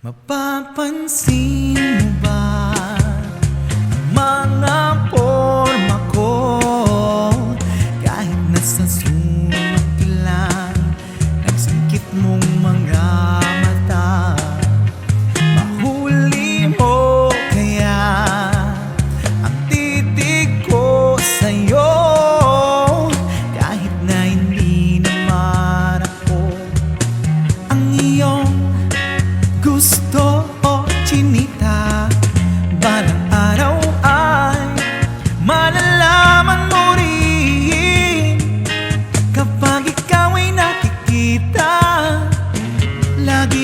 Mapapansin mo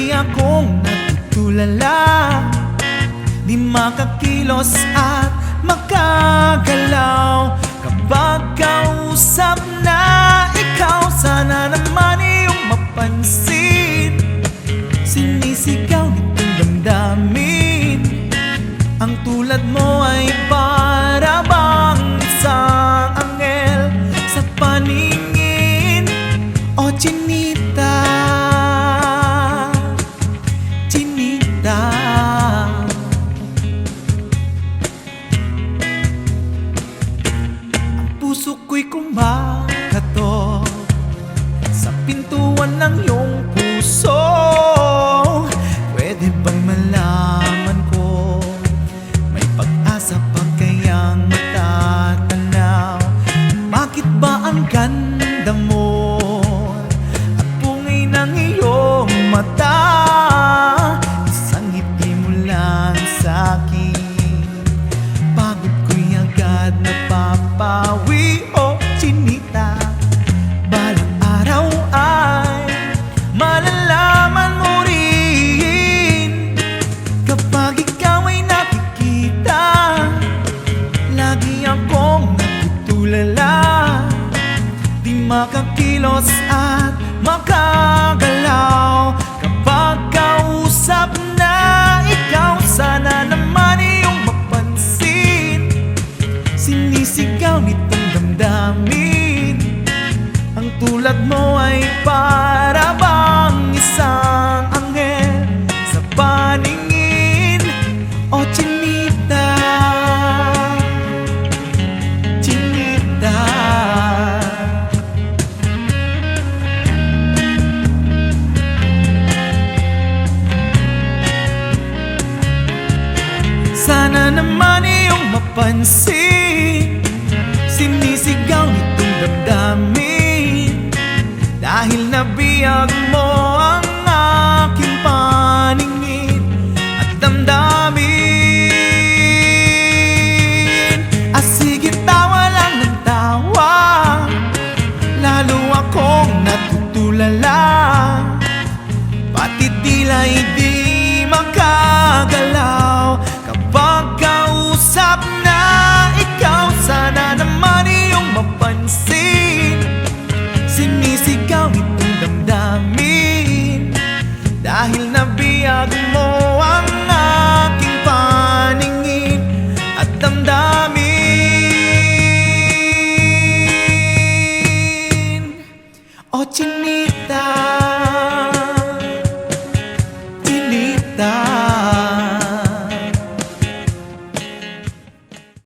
Lagi akong natutulala. Di makakilos at makagalaw ko'y kumakato Sa pintuan ng iyong puso. Pwede bang malaman ko? May pag-asa pa kayang matatanaw? Bakit ba ang ganda mo? At pungay ng iyong mata. Isang ngiti mo lang sa'kin Pagod ko'y agad napapawi akong natutulala Di makakilos at makagalaw. Kapag kausap na ikaw Sana naman iyong mapansin. Sinisigaw nitong damdamin. Ang tulad mo ay para bang naman iyong mapansin Dahil nabiyag mo ang aking paningin at damdamin. O chinita, chinita.